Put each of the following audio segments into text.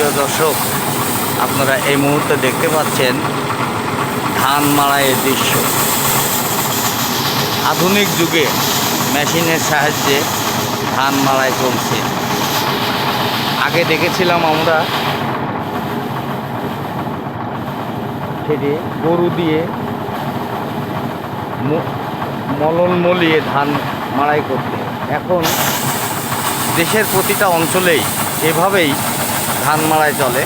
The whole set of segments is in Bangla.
প্রিয় দর্শক, আপনারা এই মুহূর্তে দেখতে পাচ্ছেন ধান মাড়াইয়ের দৃশ্য। আধুনিক যুগে মেশিনের সাহায্যে ধান মাড়াই চলছে। আগে দেখেছিলাম আমরা সেটি গরু দিয়ে মলন মলিয়ে ধান মাড়াই করতে। এখন দেশের প্রতিটা অঞ্চলেই এভাবেই ধান মাড়াই চলে।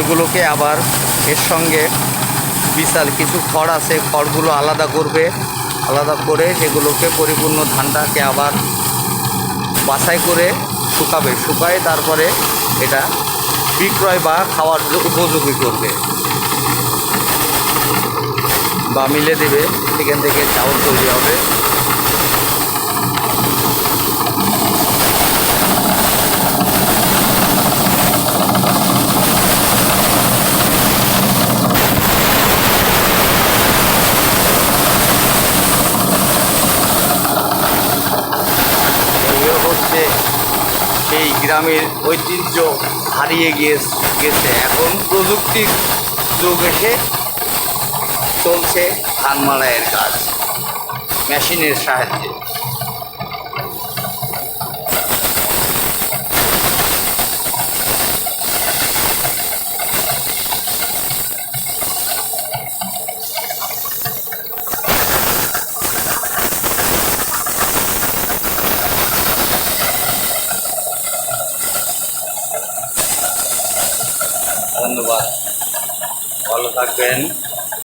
এগুলোকে আবার এর সঙ্গে বিশাল কিছু খড় আছে, খড়গুলো আলাদা করবে, আলাদা করে সেগুলোকে পরিপূর্ণ ধানটাকে আবার বাছাই করে শুকাবে। শুকায় তারপরে এটা বিক্রয় বা খাওয়ার উপযোগী করবে। বা মিলে দেবে, সেখান থেকে চাউল তৈরি হবে এই হচ্ছে সেই গ্রামের ঐতিহ্য হারিয়ে গিয়ে গেছে এখন প্রযুক্তির যুগ এসে চলছে ধান মালাইয়ের কাজ, মেশিনের সাহায্যে। ধন্যবাদ। ভালো থাকবেন।